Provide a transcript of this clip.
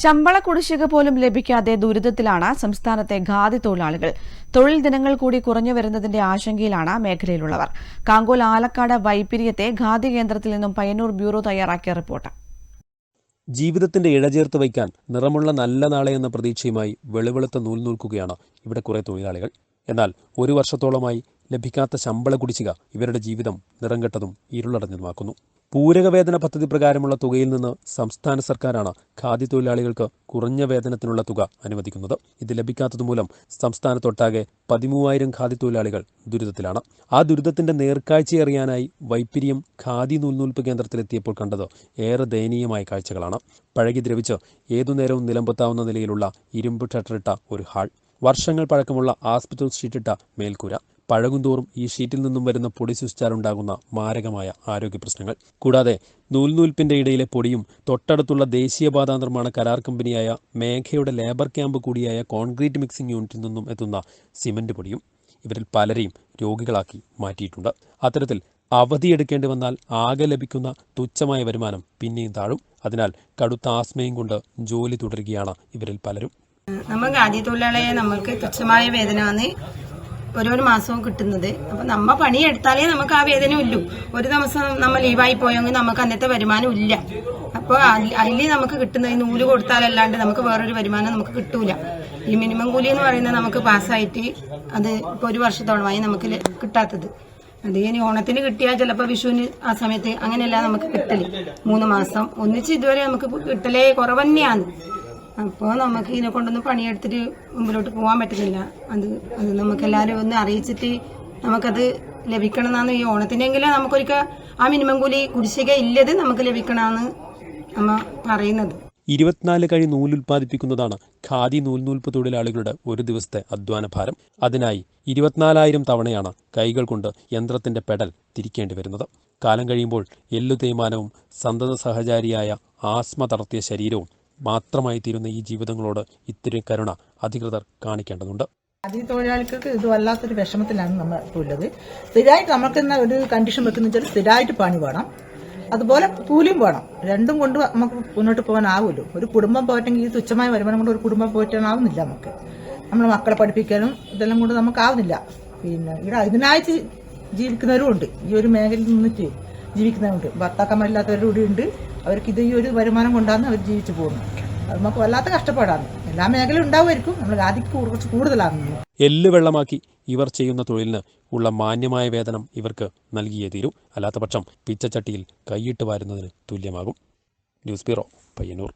ശമ്പള കുടിശ്ശിക പോലും ലഭിക്കാതെ ദുരിതത്തിലാണ് സംസ്ഥാനത്തെ ഖാദി തൊഴിലാളികൾ. തൊഴിൽ ദിനങ്ങൾ കൂടി കുറഞ്ഞു വരുന്നതിന്റെ ആശങ്കയിലാണ് മേഖലയിലുള്ളവർ. കാങ്കോൽ ആലക്കാട് വൈപ്പിരിയത്തെ ഖാദി കേന്ദ്രത്തിൽ നിന്നും പയ്യന്നൂർ ബ്യൂറോ തയ്യാറാക്കിയ റിപ്പോർട്ട്. ജീവിതത്തിന്റെ ഇഴചേർത്ത് വയ്ക്കാൻ നിറമുള്ള നല്ല നാളെ എന്ന പ്രതീക്ഷയുമായി വെളുവെളുത്ത നൂൽ നൂൽക്കുകയാണ് ഇവിടെ കുറെ തൊഴിലാളികൾ. എന്നാൽ ഒരു വർഷത്തോളമായി ലഭിക്കാത്ത ശമ്പള കുടിശ്ശിക ഇവരുടെ ജീവിതം നിറംകെട്ടതും ഇരുളടഞ്ഞതുമാക്കുന്നു. പൂരകവേതന പദ്ധതി പ്രകാരമുള്ള തുകയിൽ നിന്ന് സംസ്ഥാന സർക്കാരാണ് ഖാദി തൊഴിലാളികൾക്ക് കുറഞ്ഞ വേതനത്തിനുള്ള തുക അനുവദിക്കുന്നത്. ഇത് ലഭിക്കാത്തതുമൂലം സംസ്ഥാനത്തൊട്ടാകെ പതിമൂവായിരം ഖാദി തൊഴിലാളികൾ ദുരിതത്തിലാണ്. ആ ദുരിതത്തിന്റെ നേർക്കാഴ്ചയറിയാനായി വൈപ്പിരിയം ഖാദി നൂൽനൂൽപ്പ് കേന്ദ്രത്തിലെത്തിയപ്പോൾ കണ്ടത് ഏറെ ദയനീയമായ കാഴ്ചകളാണ്. പഴകി ദ്രവിച്ച് ഏതു നേരവും നിലമ്പത്താവുന്ന നിലയിലുള്ള ഇരുമ്പ് ഷട്ടറിട്ട ഒരു ഹാൾ. വർഷങ്ങൾ പഴക്കമുള്ള ആസ്പിറ്റൽ ഷീറ്റിട്ട മേൽക്കൂര. പഴകുന്തോറും ഈ ഷീറ്റിൽ നിന്നും വരുന്ന പൊടി ഉണ്ടാകുന്ന മാരകമായ ആരോഗ്യ പ്രശ്നങ്ങൾ. കൂടാതെ നൂൽനൂൽപ്പിന്റെ ഇടയിലെ പൊടിയും തൊട്ടടുത്തുള്ള ദേശീയപാത നിർമ്മാണ കരാർ കമ്പനിയായ മേഘയുടെ ലേബർ ക്യാമ്പ് കൂടിയായ കോൺക്രീറ്റ് മിക്സിംഗ് യൂണിറ്റിൽ നിന്നും എത്തുന്ന സിമന്റ് പൊടിയും ഇവരിൽ പലരെയും രോഗികളാക്കി മാറ്റിയിട്ടുണ്ട്. അത്തരത്തിൽ അവധിയെടുക്കേണ്ടി വന്നാൽ ആകെ ലഭിക്കുന്ന തുച്ഛമായ വരുമാനം പിന്നെയും താഴും. അതിനാൽ കടുത്ത ആസ്മയും കൊണ്ട് ജോലി തുടരുകയാണ് ഇവരിൽ പലരും. നമ്മൾ ആദ്യ തൊഴിലാളിയെ നമ്മൾക്ക് തുച്ഛമായ വേതനമാണ് ഓരോരോ മാസവും കിട്ടുന്നത്. അപ്പൊ നമ്മ പണി എടുത്താലേ നമുക്ക് ആ വേദന ഉള്ളൂ. ഒരു ദിവസം നമ്മൾ ലീവായി പോയെങ്കിൽ നമുക്ക് അന്നത്തെ വരുമാനം ഇല്ല. അപ്പോൾ അതിൽ നമുക്ക് കിട്ടുന്ന നൂൽ കൊടുത്താലല്ലാണ്ട് നമുക്ക് വേറൊരു വരുമാനം നമുക്ക് കിട്ടൂല. ഈ മിനിമം കൂലി എന്ന് പറയുന്നത് നമുക്ക് പാസ്സായിട്ട് അത് ഇപ്പോൾ ഒരു വർഷത്തോളമായി നമുക്ക് കിട്ടാത്തത്. അത് ഇനി ഓണത്തിന് കിട്ടിയാൽ ചിലപ്പോൾ വിഷുവിന് ആ സമയത്ത് അങ്ങനെയല്ല നമുക്ക് കിട്ടൽ. മൂന്ന് മാസം. ഒന്നിച്ച് ഇതുവരെ നമുക്ക് കിട്ടലേ കുറവ് തന്നെയാണ് അപ്പോൾ നമുക്ക് ഇതിനെ കൊണ്ടൊന്നും പണിയെടുത്തിട്ട് മുമ്പിലോട്ട് പോകാൻ പറ്റുന്നില്ല. അത് അത് നമുക്ക് എല്ലാവരും ഒന്ന് അറിയിച്ചിട്ട് നമുക്കത് ലഭിക്കണം എന്നാണ് ഈ ഓണത്തിനെങ്കിലും നമുക്കൊരിക്കൽ ആ മിനിമം കൂലി കുടിശ്ശിക ഇല്ലത് നമുക്ക് ലഭിക്കണമെന്ന് നമ്മ പറയുന്നത്. ഇരുപത്തിനാല് കഴി നൂൽ ഉൽപ്പാദിപ്പിക്കുന്നതാണ് ഖാദി നൂൽനൂൽപ്പ് തൊഴിലാളികളുടെ ഒരു ദിവസത്തെ അധ്വാന ഭാരം അതിനായി ഇരുപത്തിനാലായിരം തവണയാണ് കൈകൾ കൊണ്ട് യന്ത്രത്തിന്റെ പെടൽ തിരിക്കേണ്ടി വരുന്നത്. കാലം കഴിയുമ്പോൾ എല്ലു തേയ്മാനവും സന്തത സഹചാരിയായ ആസ്മ തളർത്തിയ ശരീരവും മാത്രമായി തീരുന്ന ഈ ജീവിതങ്ങളോട് ഇത്തിരി കരുണ അധികൃതർ കാണിക്കേണ്ടതുണ്ട്. അതി തൊഴിലാളികൾക്ക് ഇത് വല്ലാത്തൊരു വിഷമത്തിലാണ് നമ്മൾ ഉള്ളത്. സ്ഥിരമായിട്ട് നമുക്ക് ഇന്ന ഒരു കണ്ടീഷൻ വെക്കുന്ന വെച്ചാൽ സ്ഥിരമായിട്ട് പണി വേണം. അതുപോലെ കൂലിയും വേണം. രണ്ടും കൊണ്ട് നമുക്ക് മുന്നോട്ട് പോകാനാവുമല്ലോ. ഒരു കുടുംബം പോയിട്ടെങ്കിൽ ഈ തുച്ഛമായ വരുമാനം കൊണ്ട് ഒരു കുടുംബം പോയിട്ടാവുന്നില്ല നമുക്ക്. നമ്മളെ മക്കളെ പഠിപ്പിക്കാനും ഇതെല്ലാം കൊണ്ട് നമുക്കാവുന്നില്ല പിന്നെ ഇവിടെ അതിനായിട്ട് ജീവിക്കുന്നവരും ഉണ്ട്. ഈ ഒരു മേഖലയിൽ നിന്നിട്ട് ജീവിക്കുന്നവരുണ്ട്. ഭർത്താക്കന്മാരില്ലാത്തവരുടെ കൂടി ഉണ്ട്. അവർക്ക് ഇത് ഈ ഒരു വരുമാനം കൊണ്ടാണ് അവർ ജീവിച്ചു പോകുന്നത് അത് നമുക്ക് വല്ലാത്ത കഷ്ടപ്പാടാണ്. എല്ലാ മേഖലയും ഉണ്ടാവുമായിരിക്കും. നമ്മൾ ആദ്യം കുറച്ച് കൂടുതലാണ്. എല്ല് വെള്ളമാക്കി ഇവർ ചെയ്യുന്ന തൊഴിലിന് ഉള്ള മാന്യമായ വേതനം ഇവർക്ക് നൽകിയേ തീരൂ. അല്ലാത്തപക്ഷം പിച്ചച്ചട്ടിയിൽ കൈയിട്ട് വാരുന്നതിന് തുല്യമാകും. News bureau Payyanur.